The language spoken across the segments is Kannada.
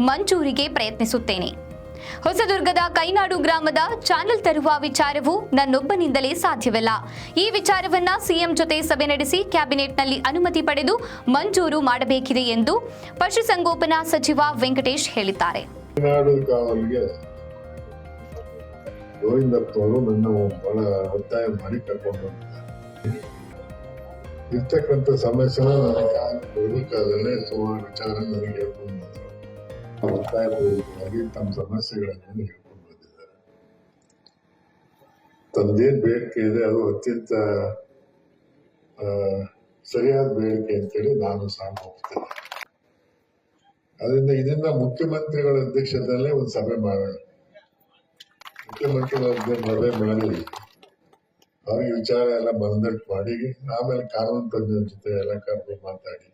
ಮಂಜೂರಿಗೆ ಪ್ರಯತ್ನಿಸುತ್ತೇನೆ. ಹೊಸದುರ್ಗದ ಕೈನಾಡು ಗ್ರಾಮದ ಚಾನೆಲ್ ತರುವ ವಿಚಾರವು ನನ್ನೊಬ್ಬನಿಂದಲೇ ಸಾಧ್ಯವಿಲ್ಲ. ಈ ವಿಚಾರವನ್ನ ಸಿಎಂ ಜೊತೆ ಸಭೆ ನಡೆಸಿ ಕ್ಯಾಬಿನೆಟ್ನಲ್ಲಿ ಅನುಮತಿ ಪಡೆದು ಮಂಜೂರು ಮಾಡಬೇಕಿದೆ ಎಂದು ಪಶುಸಂಗೋಪನಾ ಸಚಿವ ವೆಂಕಟೇಶ್ ಹೇಳಿದ್ದಾರೆ. ಇರ್ತಕ್ಕಂಥ ಸಮಸ್ಯೆನ ನನಗೆ ಆಗಿನ ಕಾಲದಲ್ಲೇ ಸುಮಾರು ವಿಚಾರ ನನಗೆ ಹೇಳ್ಕೊಂಡು ಬಂದರು ಒತ್ತಾಯಪೂರ್ವಕವಾಗಿ ತಮ್ಮ ಸಮಸ್ಯೆಗಳನ್ನು ಹೇಳ್ಕೊಂಡು ಬಂದಿದ್ದಾರೆ ತಮ್ದೇನ್ ಬೇಡಿಕೆ ಇದೆ, ಅದು ಅತ್ಯಂತ ಸರಿಯಾದ ಬೇಡಿಕೆ ಅಂತೇಳಿ ನಾನು ಸಹ ಹೋಗ್ತೇನೆ. ಅದರಿಂದ ಇದನ್ನ ಮುಖ್ಯಮಂತ್ರಿಗಳ ಅಧ್ಯಕ್ಷತೆಯಲ್ಲೇ ಒಂದು ಸಭೆ ಮಾಡೋಣ. ಮುಖ್ಯಮಂತ್ರಿಗಳ ಸಭೆ ಮಾಡಿ ಅವ್ರಿಗೆ ವಿಚಾರ ಎಲ್ಲ ಬಂದಟ್ ಮಾಡಿ ಆಮೇಲೆ ಕಾನೂನು ತಜ್ಞರ ಜೊತೆ ಎಲ್ಲ ಕರ್ಕೊಂಡು ಮಾತಾಡಿ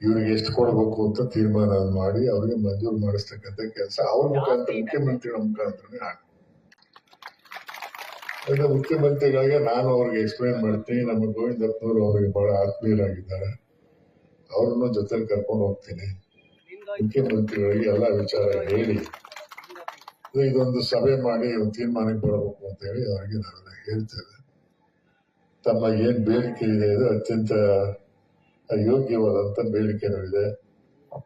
ಇವ್ರಿಗೆ ಎಷ್ಟು ಕೊಡಬೇಕು ಅಂತ ತೀರ್ಮಾನ ಮಾಡಿ ಅವ್ರಿಗೆ ಮಂಜೂರು ಮಾಡಿಸ್ತಕ್ಕಂಥ ಕೆಲಸ ಅವ್ರ ಮುಖಾಂತರ ಮುಖ್ಯಮಂತ್ರಿಗಳ ಮುಖಾಂತರನೇ ಆಗ ಮುಖ್ಯಮಂತ್ರಿಗಳಿಗೆ ನಾನು ಅವ್ರಿಗೆ ಎಕ್ಸ್ಪ್ಲೈನ್ ಮಾಡ್ತೀನಿ ನಮ್ಮ ಗೋವಿಂದಪ್ಪನವರು ಅವರಿಗೆ ಬಹಳ ಆತ್ಮೀಯರಾಗಿದ್ದಾರೆ. ಅವ್ರನ್ನ ಜೊತೆಲಿ ಕರ್ಕೊಂಡು ಹೋಗ್ತೀನಿ. ಮುಖ್ಯಮಂತ್ರಿಗಳಿಗೆ ಎಲ್ಲ ವಿಚಾರ ಹೇಳಿ. ಇದೊಂದು ಸಭೆ ಮಾಡಿ ತೀರ್ಮಾನಕ್ಕೆ ಬರಬೇಕು ಅಂತ ಹೇಳಿ ಅವರಿಗೆ ನಾನು ಹೇಳ್ತೇನೆ. ತಮ್ಮ ಏನ್ ಬೇಡಿಕೆ ಇದೆ ಇದು ಅತ್ಯಂತ ಯೋಗ್ಯವಾದಂತ ಬೇಡಿಕೆನೂ ಇದೆ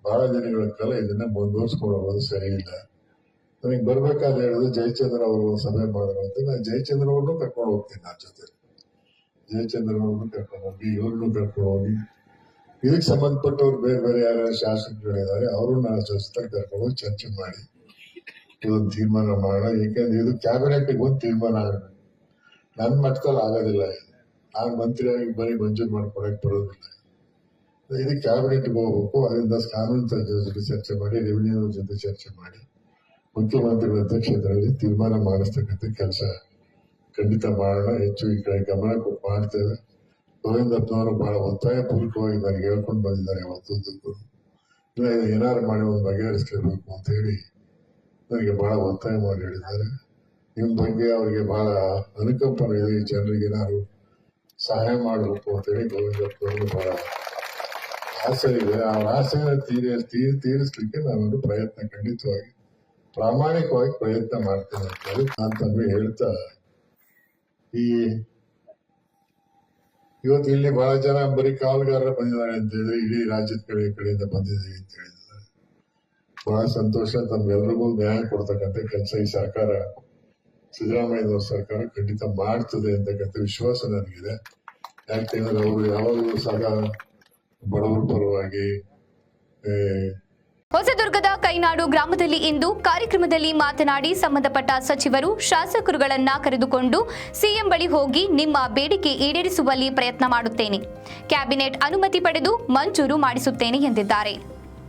ಬಹಳ ದಿನಗಳ ಕಾಲ ಇದನ್ನ ಮುಂದುವರಿಸ್ಕೊಳ್ಳೋದು ಸರಿ ಇಲ್ಲ. ನನಗೆ ಬರ್ಬೇಕಾದ್ರೆ ಹೇಳಿದ್ರೆ ಜಯಚಂದ್ರ ಅವರು ಸಭೆ ಮಾಡೋರು ಅಂತ. ನಾನು ಜಯಚಂದ್ರ ಅವ್ರನ್ನೂ ಕರ್ಕೊಂಡು ಹೋಗ್ತೀನಿ ನನ್ನ ಜೊತೆ. ಜಯಚಂದ್ರ ಅವ್ರನ್ನು ಕರ್ಕೊಂಡು ಹೋಗಿ, ಇವ್ರನ್ನೂ ಕರ್ಕೊಂಡು ಹೋಗಿ. ಇದಕ್ಕೆ ಸಂಬಂಧಪಟ್ಟವ್ರು ಬೇರೆ ಬೇರೆ ಯಾರು ಅವರು ನನ್ನ ಜೊತೆ ಕರ್ಕೊಂಡು ಚರ್ಚೆ ಮಾಡಿ. ಇದೊಂದು ತೀರ್ಮಾನ ಮಾಡೋಣ ಏಕೆಂದ್ರೆ ಇದು ಕ್ಯಾಬಿನೆಟ್ ಒಂದು ತೀರ್ಮಾನ ಆಗಬೇಕು ನನ್ನ ಮಟ್ಟದಲ್ಲಿ ಆಗೋದಿಲ್ಲ ಇದು. ನಾನು ಮಂತ್ರಿಯಾಗಿ ಬರೀ ಮಂಜೂರು ಮಾಡ್ಕೊಡಕ್ ಬರೋದಿಲ್ಲ ಇದು. ಕ್ಯಾಬಿನೆಟ್ಗೆ ಹೋಗ್ಬೇಕು, ಅದರಿಂದ ಕಾನೂನು ಜೊತೆ ಚರ್ಚೆ ಮಾಡಿ ರೆವಿನ್ಯೂ ಜೊತೆ ಚರ್ಚೆ ಮಾಡಿ, ಮುಖ್ಯಮಂತ್ರಿಗಳ ಅಧ್ಯಕ್ಷತೆಯಲ್ಲಿ ತೀರ್ಮಾನ ಮಾಡಿಸ್ತಕ್ಕಂಥ ಕೆಲಸ ಖಂಡಿತ ಮಾಡೋಣ. ಹೆಚ್ಚು ಈ ಕಡೆ ಗಮನ ಕೊಟ್ಟು ಮಾಡ್ತೇವೆ ಗೋವಿಂದಪ್ಪನವರು ಬಹಳ ಒತ್ತಾಯ ಪೂರ್ವಕವಾಗಿ ನನಗೆ ಹೇಳ್ಕೊಂಡು ಬಂದಿದ್ದಾರೆ ಇದು ಏನಾರು ಮಾಡಿ ಒಂದು ಬಗೆಹರಿಸಲೇಬೇಕು ಅಂತ ಹೇಳಿ ನನಗೆ ಬಹಳ ಒತ್ತಾಯ ಮಾಡಿ ಹೇಳಿದ್ದಾರೆ. ನಿಮ್ಮ ಬಗ್ಗೆ ಅವರಿಗೆ ಬಹಳ ಅನುಕಂಪನೆ ಇದೆ. ಈ ಜನರಿಗೆ ಏನಾದ್ರು ಸಹಾಯ ಮಾಡಬೇಕು ಅಂತ ಹೇಳಿ ಗೋವಿಂದಪ್ಪನವರು ಬಹಳ ಆಸೆ ಇದೆ. ಆ ಆಸೆ ತೀರಿ ತೀರ್ ತೀರಿಸ್ಲಿಕ್ಕೆ ನಾನು ಪ್ರಯತ್ನ, ಖಂಡಿತವಾಗಿ ಪ್ರಾಮಾಣಿಕವಾಗಿ ಪ್ರಯತ್ನ ಮಾಡ್ತೇನೆ ಅಂತ ಹೇಳಿ ನಾನು ಹೇಳ್ತಾ ಈ ಇವತ್ತು ಇಲ್ಲಿ ಬಹಳ ಜನ ಬರೀ ಕಾವಲುಗಾರರು ಬಂದಿದ್ದಾರೆ ಅಂತ ಹೇಳಿದ್ರೆ ಇಡೀ ರಾಜ್ಯದ ಕಡೆ ಕಡೆಯಿಂದ ಬಂದಿದ್ದೀವಿ ಅಂತ ಹೇಳಿದ್ದಾರೆ. ಬಹಳ ಸಂತೋಷ ತಮ್ಗೆಲ್ರಿಗೂ ನ್ಯಾಯ ಕೊಡ್ತಕ್ಕಂಥ ಕೆಲಸ ಈ ಸರ್ಕಾರ, ಸಿದ್ದರಾಮಯ್ಯನವ್ರ ಸರ್ಕಾರ ಖಂಡಿತ ಮಾಡ್ತದೆ ಅಂತಕ್ಕಂಥ ವಿಶ್ವಾಸ ನನಗಿದೆ. ಯಾಕೆಂದ್ರೆ ಅವರು ಯಾವಾಗಲೂ ಸಹ ಬಡವರ ಪರವಾಗಿ ಹೊಸದುರ್ಗದ ಕೈನಾಡು ಗ್ರಾಮದಲ್ಲಿ ಇಂದು ಕಾರ್ಯಕ್ರಮದಲ್ಲಿ ಮಾತನಾಡಿ ಸಂಬಂಧಪಟ್ಟ ಸಚಿವರು ಶಾಸಕರುಗಳನ್ನ ಕರೆದುಕೊಂಡು ಸಿಎಂ ಬಳಿ ಹೋಗಿ ನಿಮ್ಮ ಬೇಡಿಕೆ ಈಡೇರಿಸುವಲ್ಲಿ ಪ್ರಯತ್ನ ಮಾಡುತ್ತೇನೆ. ಕ್ಯಾಬಿನೆಟ್ ಅನುಮತಿ ಪಡೆದು ಮಂಜೂರು ಮಾಡಿಸುತ್ತೇನೆ ಎಂದಿದ್ದಾರೆ.